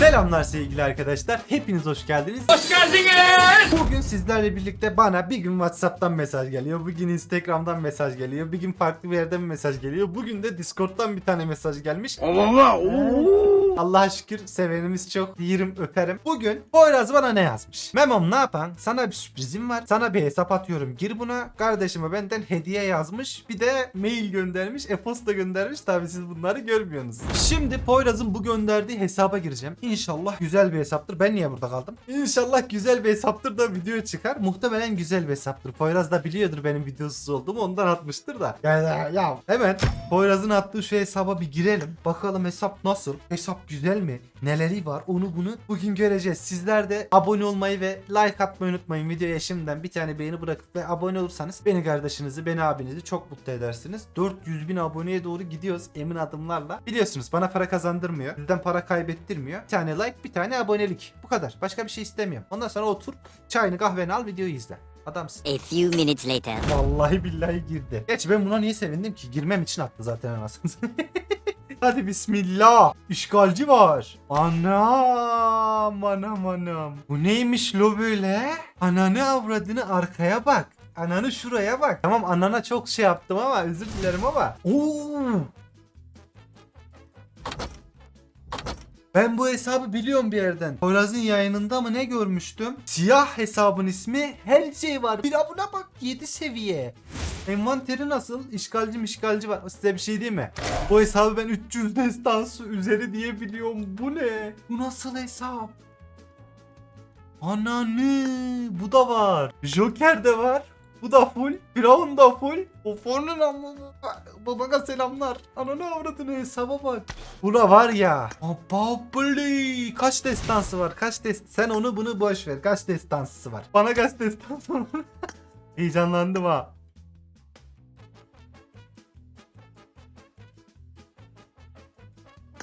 Selamlar sevgili arkadaşlar. Hepiniz hoş geldiniz. Hoş geldiniz. Bugün sizlerle birlikte bana bir gün WhatsApp'tan mesaj geliyor. Bugün Instagram'dan mesaj geliyor. Bir gün farklı bir yerden mesaj geliyor. Bugün de Discord'dan bir tane mesaj gelmiş. Allah'a şükür sevenimiz çok. Yerim öperim. Bugün Poyraz bana ne yazmış? Memom ne yapan? Sana bir sürprizim var. Sana bir hesap atıyorum. Gir buna. Kardeşime benden hediye yazmış. Bir de mail göndermiş. E-posta göndermiş. Tabi siz bunları görmüyorsunuz. Şimdi Poyraz'ın bu gönderdiği hesaba gireceğim. İnşallah güzel bir hesaptır. Ben niye burada kaldım? İnşallah güzel bir hesaptır da video çıkar. Muhtemelen güzel bir hesaptır. Poyraz da biliyordur benim videosuz olduğumu. Ondan atmıştır da. Ya, ya hemen Poyraz'ın attığı şu hesaba bir girelim. Bakalım hesap nasıl? Hesap güzel mi? Neleri var? Onu bunu bugün göreceğiz. Sizler de abone olmayı ve like atmayı unutmayın. Videoya şimdiden bir tane beğeni bırakıp ve abone olursanız beni kardeşinizi, beni abinizi çok mutlu edersiniz. 400 bin aboneye doğru gidiyoruz emin adımlarla. Biliyorsunuz bana para kazandırmıyor. Sizden para kaybettirmiyor. Bir tane like, bir tane abonelik. Bu kadar. Başka bir şey istemiyorum. Ondan sonra otur, çayını kahveni al, videoyu izle. Adamsın. A few minutes later. Vallahi billahi girdi. Geç ben buna niye sevindim ki? Girmem için attı zaten anasını. Hadi bismillah. İşgalci var. Anam anam anam. Bu neymiş lo böyle? Ananı avradını arkaya bak. Ananı şuraya bak. Tamam anana çok şey yaptım ama özür dilerim ama. Oo. Ben bu hesabı biliyorum bir yerden. Poyraz'ın yayınında mı ne görmüştüm? Siyah hesabın ismi her şey var. Bir buna bak 7 seviye. Envanteri nasıl? İşgalci mişgalci var. Size bir şey diyeyim mi? Bu hesabı ben 300 destansı üzeri diye biliyorum. Bu ne? Bu nasıl hesap? Ananı bu da var. Joker de var. Bu da full. Brown da full. O fornun anlamı. Babana selamlar. Ananı avradını hesaba bak. Buna var ya. Babali. Kaç destansı var? Kaç dest Sen onu bunu boş ver. Kaç destansı var? Bana kaç destansı var? Heyecanlandım ha.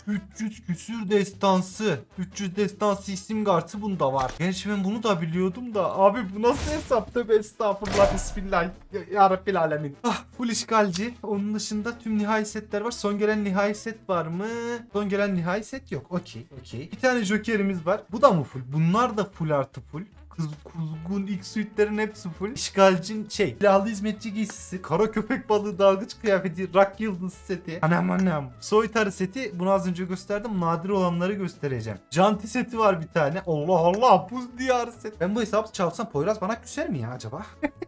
...300 küsür destansı. 300 destansı isim kartı bunda var. Gerçi ben bunu da biliyordum da. Abi bu nasıl hesap? Tövbe estağfurullah. Bismillah. Ya, ya Rabbil alemin. Ah full işgalci. Onun dışında tüm nihai setler var. Son gelen nihai set var mı? Son gelen nihai set yok. Okey. Okey. Bir tane jokerimiz var. Bu da mı full? Bunlar da full artı full. Kız, kuzgun ilk suitlerin hepsi full. İşgalcin şey. Silahlı hizmetçi giysisi. Kara köpek balığı dalgıç kıyafeti. Rak yıldız seti. Anam anam. Soytarı seti. Bunu az önce gösterdim. Nadir olanları göstereceğim. Janti seti var bir tane. Allah Allah. Buz diyarı set. Ben bu hesabı çalsam Poyraz bana küser mi ya acaba?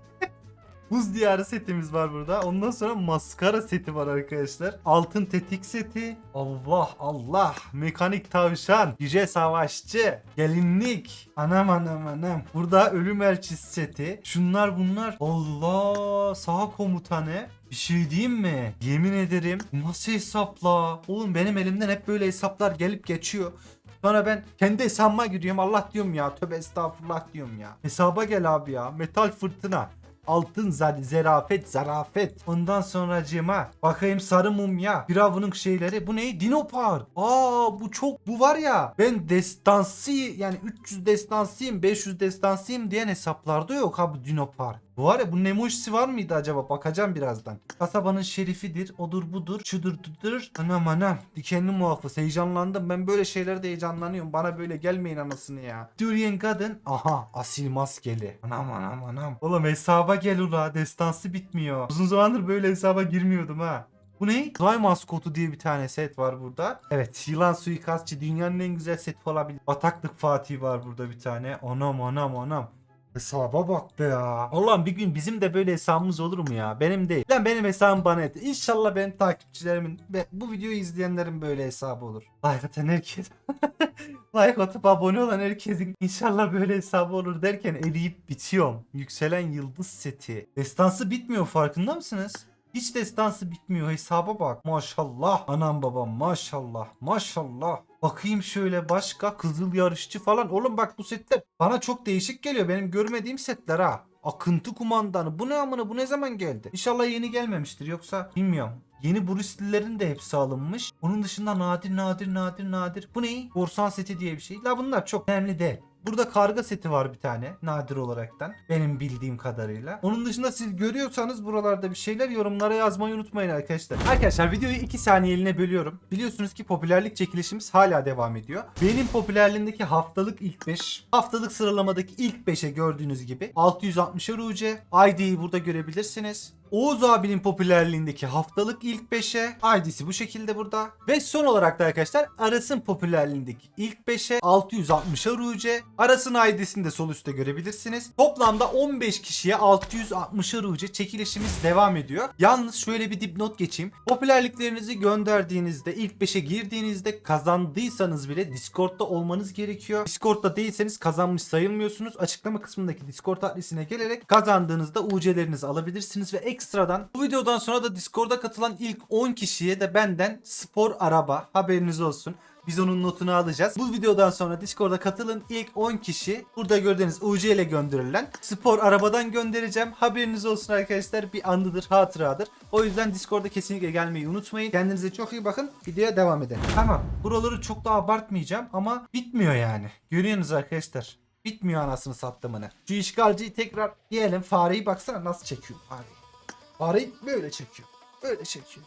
Buz diyarı setimiz var burada. Ondan sonra maskara seti var arkadaşlar. Altın tetik seti. Allah Allah. Mekanik tavşan. Yüce savaşçı. Gelinlik. Anam anam anam. Burada ölüm elçisi seti. Şunlar bunlar. Allah. Saha komutanı. Bir şey diyeyim mi? Yemin ederim. Nasıl hesapla? Oğlum benim elimden hep böyle hesaplar gelip geçiyor. Sonra ben kendi hesabıma giriyorum. Allah diyorum ya. Tövbe estağfurullah diyorum ya. Hesaba gel abi ya. Metal fırtına. Altın zar zerafet zarafet. Ondan sonra cima. Bakayım sarı mumya. Firavun'un şeyleri. Bu ne? Dinopar. Aa bu çok. Bu var ya. Ben destansı yani 300 destansıyım 500 destansıyım diyen hesaplarda yok abi Dinopar. Bu var ya bunun emojisi var mıydı acaba? Bakacağım birazdan. Kasabanın şerifidir. Odur budur. Şudur tudur. Anam anam. Dikenli muhafız. Heyecanlandım. Ben böyle şeylerde heyecanlanıyorum. Bana böyle gelmeyin anasını ya. Durian Kadın. Aha. Asil maskeli. Anam anam anam. Oğlum hesaba gel ula. Destansı bitmiyor. Uzun zamandır böyle hesaba girmiyordum ha. Bu ne? Uzay maskotu diye bir tane set var burada. Evet yılan suikastçı dünyanın en güzel seti olabilir. Bataklık Fatih var burada bir tane. Anam anam anam. Hesaba bak be ya. Allah'ım bir gün bizim de böyle hesabımız olur mu ya? Benim değil. Lan benim hesabım bana et. İnşallah benim takipçilerimin ve bu videoyu izleyenlerin böyle hesabı olur. Like atan herkes. like atıp abone olan herkesin inşallah böyle hesabı olur derken eriyip bitiyorum. Yükselen yıldız seti. Destansı bitmiyor farkında mısınız? Hiç destansı bitmiyor hesaba bak. Maşallah. Anam babam maşallah. Maşallah. Bakayım şöyle başka kızıl yarışçı falan. Oğlum bak bu setler bana çok değişik geliyor. Benim görmediğim setler ha. Akıntı kumandanı. Bu ne amına bu ne zaman geldi? İnşallah yeni gelmemiştir yoksa bilmiyorum. Yeni Bruce'lilerin de hepsi alınmış. Onun dışında nadir nadir nadir nadir. Bu ne? Korsan seti diye bir şey. La bunlar çok önemli değil. Burada karga seti var bir tane nadir olaraktan benim bildiğim kadarıyla. Onun dışında siz görüyorsanız buralarda bir şeyler yorumlara yazmayı unutmayın arkadaşlar. Arkadaşlar videoyu 2 saniyeliğine bölüyorum. Biliyorsunuz ki popülerlik çekilişimiz hala devam ediyor. Benim popülerliğindeki haftalık ilk 5, haftalık sıralamadaki ilk 5'e gördüğünüz gibi 660 RUC, ID'yi burada görebilirsiniz. Oğuz abinin popülerliğindeki haftalık ilk 5'e ID'si bu şekilde burada. Ve son olarak da arkadaşlar Aras'ın popülerliğindeki ilk 5'e 660 RUC. Aras'ın ID'sini de sol üstte görebilirsiniz. Toplamda 15 kişiye 660 RUC çekilişimiz devam ediyor. Yalnız şöyle bir dipnot geçeyim. Popülerliklerinizi gönderdiğinizde ilk 5'e girdiğinizde kazandıysanız bile Discord'da olmanız gerekiyor. Discord'da değilseniz kazanmış sayılmıyorsunuz. Açıklama kısmındaki Discord adresine gelerek kazandığınızda UC'lerinizi alabilirsiniz ve ekstradan bu videodan sonra da Discord'a katılan ilk 10 kişiye de benden spor araba haberiniz olsun. Biz onun notunu alacağız. Bu videodan sonra Discord'a katılın. İlk 10 kişi burada gördüğünüz UC ile gönderilen spor arabadan göndereceğim. Haberiniz olsun arkadaşlar. Bir anıdır, hatıradır. O yüzden Discord'a kesinlikle gelmeyi unutmayın. Kendinize çok iyi bakın. Videoya devam edelim. Tamam. Buraları çok da abartmayacağım ama bitmiyor yani. Görüyorsunuz arkadaşlar. Bitmiyor anasını sattımını. Şu işgalciyi tekrar diyelim. Fareyi baksana nasıl çekiyor fareyi. Fareyi böyle çekiyor. Böyle çekiyor.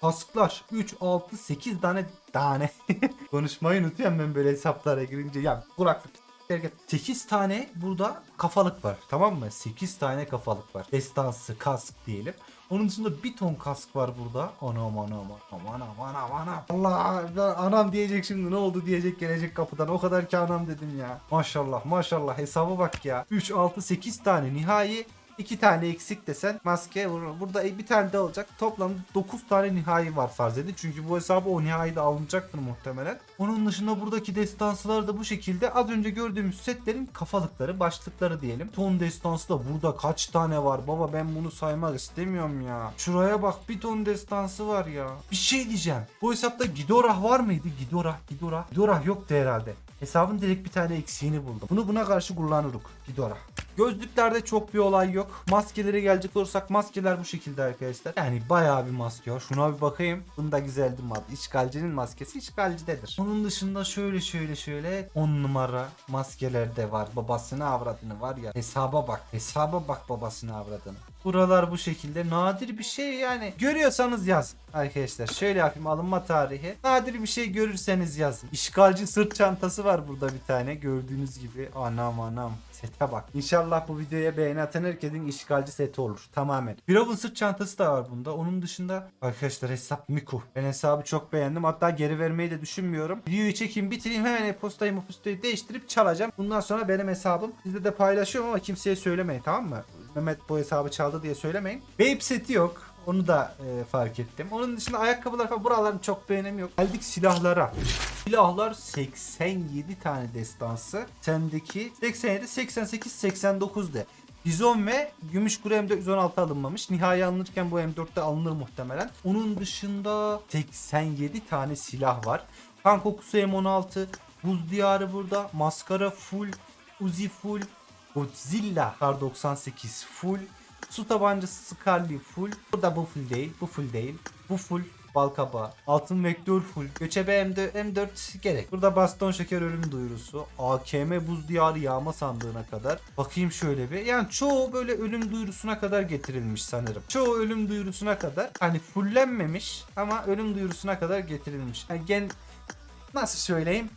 Kasklar 3, 6, 8 tane tane. Konuşmayı unutuyorum ben böyle hesaplara girince. Ya kulaklık. Derken 8 tane burada kafalık var. Tamam mı? 8 tane kafalık var. Destansı, kask diyelim. Onun dışında bir ton kask var burada. Anam anam anam anam anam anam. Allah anam diyecek şimdi ne oldu diyecek gelecek kapıdan. O kadar ki anam dedim ya. Maşallah maşallah hesaba bak ya. 3, 6, 8 tane nihai 2 tane eksik desen maske. Burada bir tane de olacak. Toplam 9 tane nihai var farz edin. Çünkü bu hesabı o nihai de alınacaktır muhtemelen. Onun dışında buradaki destansılar da bu şekilde. Az önce gördüğümüz setlerin kafalıkları, başlıkları diyelim. Ton destansı da burada kaç tane var? Baba ben bunu saymak istemiyorum ya. Şuraya bak bir ton destansı var ya. Bir şey diyeceğim. Bu hesapta Gidorah var mıydı? Gidorah, Gidorah. Gidorah yoktu herhalde. Hesabın direkt bir tane eksiğini buldum. Bunu buna karşı kullanırız. Gidorah. Gözlüklerde çok bir olay yok. Maskelere gelecek olursak maskeler bu şekilde arkadaşlar. Yani bayağı bir maske var. Şuna bir bakayım. Bunda güzeldi mi? İşgalcinin maskesi işgalcidedir. Onun dışında şöyle şöyle şöyle 10 numara maskeler de var. Babasını avradını var ya. Hesaba bak. Hesaba bak babasını avradını. Buralar bu şekilde. Nadir bir şey yani. Görüyorsanız yaz arkadaşlar. Şöyle yapayım alınma tarihi. Nadir bir şey görürseniz yazın. İşgalci sırt çantası var burada bir tane. Gördüğünüz gibi. Anam anam. Sete bak. İnşallah bu videoya beğeni atan herkesin işgalci seti olur. Tamamen. Firavun sırt çantası da var bunda. Onun dışında arkadaşlar hesap Miku. Ben hesabı çok beğendim. Hatta geri vermeyi de düşünmüyorum. Videoyu çekeyim bitireyim. Hemen e-postayı postayı değiştirip çalacağım. Bundan sonra benim hesabım. Sizde de paylaşıyorum ama kimseye söylemeyin tamam mı? Mehmet bu hesabı çaldı diye söylemeyin. Babe seti yok. Onu da e, fark ettim. Onun dışında ayakkabılar falan buraların çok önemi yok. Geldik silahlara. Silahlar 87 tane destansı. Sendeki 87, 88, 89 de. Bizon ve Gümüşkuru M416 alınmamış. Nihai alınırken bu M4'te alınır muhtemelen. Onun dışında 87 tane silah var. Kan kokusu M16, Buz Diyarı burada, Maskara full, Uzi full, Godzilla Kar 98 full, Su tabancası Scarly full. Burada bu full değil, bu full değil, bu full. Balkaba, altın vektör full, göçebe M4, M4 gerek. Burada baston şeker ölüm duyurusu, AKM buz diyarı yağma sandığına kadar. Bakayım şöyle bir. Yani çoğu böyle ölüm duyurusuna kadar getirilmiş sanırım. Çoğu ölüm duyurusuna kadar. Hani fullenmemiş ama ölüm duyurusuna kadar getirilmiş. Yani gen nasıl söyleyeyim?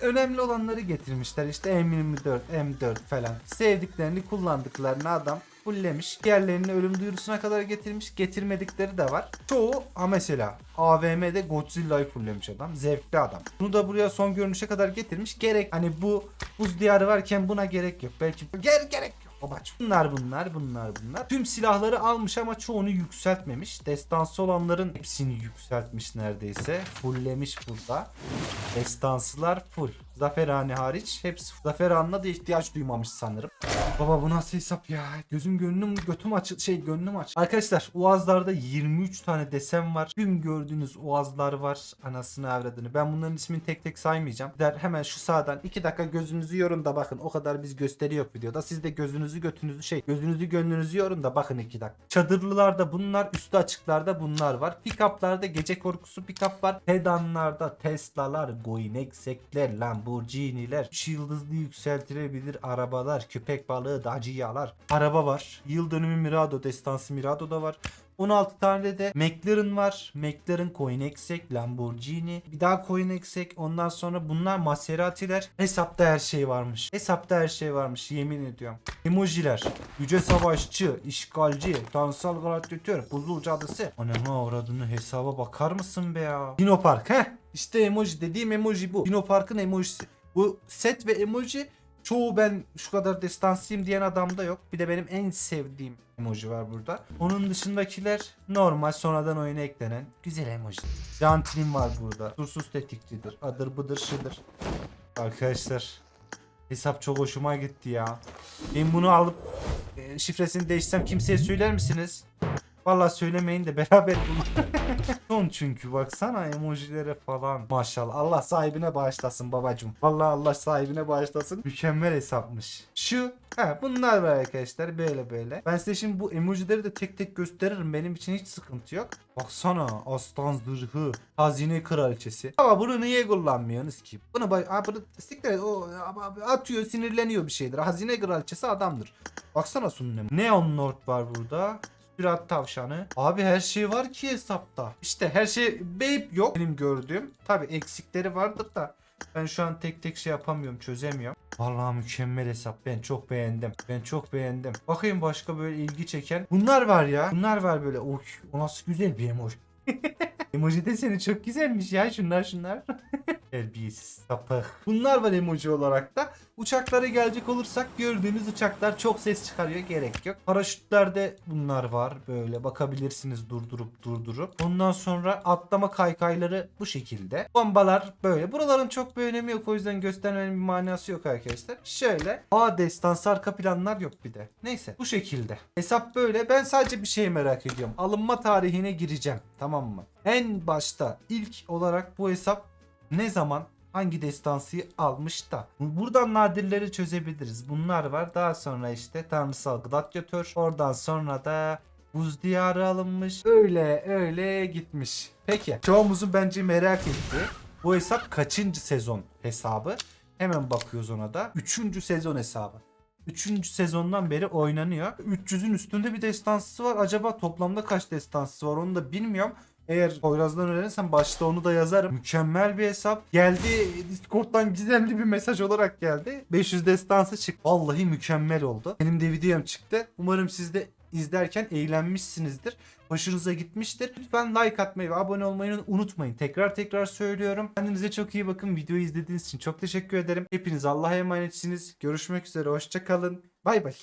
Önemli olanları getirmişler işte M24, M4 falan. Sevdiklerini kullandıklarını adam fulllemiş. Diğerlerini ölüm duyurusuna kadar getirmiş. Getirmedikleri de var. Çoğu ha mesela AVM'de Godzilla'yı fulllemiş adam. Zevkli adam. Bunu da buraya son görünüşe kadar getirmiş. Gerek hani bu buz diyarı varken buna gerek yok. Belki ger gerek yok. Babacım. Bunlar bunlar bunlar bunlar. Tüm silahları almış ama çoğunu yükseltmemiş. Destansı olanların hepsini yükseltmiş neredeyse. Fulllemiş burada. Destansılar full. Zaferhane hariç hepsi Zaferhane'la da ihtiyaç duymamış sanırım. Baba bu nasıl hesap ya? Gözüm gönlüm götüm aç şey gönlüm aç. Arkadaşlar Uazlarda 23 tane desen var. Tüm gördüğünüz Uazlar var. Anasını avradını. Ben bunların ismini tek tek saymayacağım. Der hemen şu sağdan 2 dakika gözünüzü yorun da bakın. O kadar biz gösteriyor videoda. Siz de gözünüzü götünüzü şey gözünüzü gönlünüzü yorun da bakın 2 dakika. Çadırlılarda bunlar, üstü açıklarda bunlar var. Pick-up'larda gece korkusu pick-up var. Sedanlarda Tesla'lar, Goinex'ler, Lambo Lamborghini'ler, yıldızlı yükseltilebilir arabalar, köpek balığı, Dacia'lar. Araba var. Yıl dönümü Mirado, destansı Mirado da var. 16 tane de McLaren var. McLaren Koenigsegg, Lamborghini. Bir daha Koenigsegg. Ondan sonra bunlar Maserati'ler. Hesapta her şey varmış. Hesapta her şey varmış yemin ediyorum. Emojiler. Yüce savaşçı, işgalci, tanrısal gladyatör, buzul cadısı. Ananı avradını hesaba bakar mısın be ya? Dinopark heh. İşte emoji dediğim emoji bu. Dinopark'ın emojisi. Bu set ve emoji çoğu ben şu kadar destansıyım diyen adamda yok. Bir de benim en sevdiğim emoji var burada. Onun dışındakiler normal sonradan oyuna eklenen güzel emoji. Jantin var burada. Dursuz tetikçidir. Adır bıdır şıdır. Arkadaşlar hesap çok hoşuma gitti ya. Ben bunu alıp e, şifresini değişsem kimseye söyler misiniz? Vallahi söylemeyin de beraber bulun. Son çünkü baksana emojilere falan. Maşallah Allah sahibine bağışlasın babacım. Vallahi Allah sahibine bağışlasın. Mükemmel hesapmış. Şu ha bunlar var arkadaşlar böyle böyle. Ben size şimdi bu emojileri de tek tek gösteririm. Benim için hiç sıkıntı yok. Baksana aslan zırhı. Hazine kraliçesi. Ama bunu niye kullanmıyorsunuz ki? Bunu, ha, bunu siktir o atıyor sinirleniyor bir şeydir. Hazine kraliçesi adamdır. Baksana sunum. Neon Lord var burada. Sürat tavşanı. Abi her şey var ki hesapta. İşte her şey Babe yok benim gördüğüm. Tabi eksikleri vardır da ben şu an tek tek şey yapamıyorum çözemiyorum. Vallahi mükemmel hesap. Ben çok beğendim. Ben çok beğendim. Bakayım başka böyle ilgi çeken. Bunlar var ya. Bunlar var böyle. Oy, o nasıl güzel bir emoji. emoji deseni çok güzelmiş ya. Şunlar şunlar. Terbiyesiz sapık. Bunlar var emoji olarak da. Uçaklara gelecek olursak gördüğünüz uçaklar çok ses çıkarıyor gerek yok. Paraşütlerde bunlar var böyle bakabilirsiniz durdurup durdurup. Ondan sonra atlama kaykayları bu şekilde. Bombalar böyle. Buraların çok bir önemi yok o yüzden göstermenin bir manası yok arkadaşlar. Şöyle A destansı arka planlar yok bir de. Neyse bu şekilde. Hesap böyle. Ben sadece bir şey merak ediyorum. Alınma tarihine gireceğim. Tamam mı? En başta ilk olarak bu hesap ne zaman hangi destansıyı almış da buradan nadirleri çözebiliriz. Bunlar var. Daha sonra işte tanrısal gladyatör. Oradan sonra da buz diyarı alınmış. Öyle öyle gitmiş. Peki çoğumuzun bence merak ettiği bu hesap kaçıncı sezon hesabı? Hemen bakıyoruz ona da. Üçüncü sezon hesabı. Üçüncü sezondan beri oynanıyor. 300'ün üstünde bir destansısı var. Acaba toplamda kaç destansısı var onu da bilmiyorum. Eğer Poyraz'dan öğrenirsem başta onu da yazarım. Mükemmel bir hesap. Geldi Discord'dan gizemli bir mesaj olarak geldi. 500 destansı çıktı. Vallahi mükemmel oldu. Benim de videom çıktı. Umarım siz de izlerken eğlenmişsinizdir. Hoşunuza gitmiştir. Lütfen like atmayı ve abone olmayı unutmayın. Tekrar tekrar söylüyorum. Kendinize çok iyi bakın. Videoyu izlediğiniz için çok teşekkür ederim. Hepiniz Allah'a emanetsiniz. Görüşmek üzere. Hoşçakalın. Bay bay.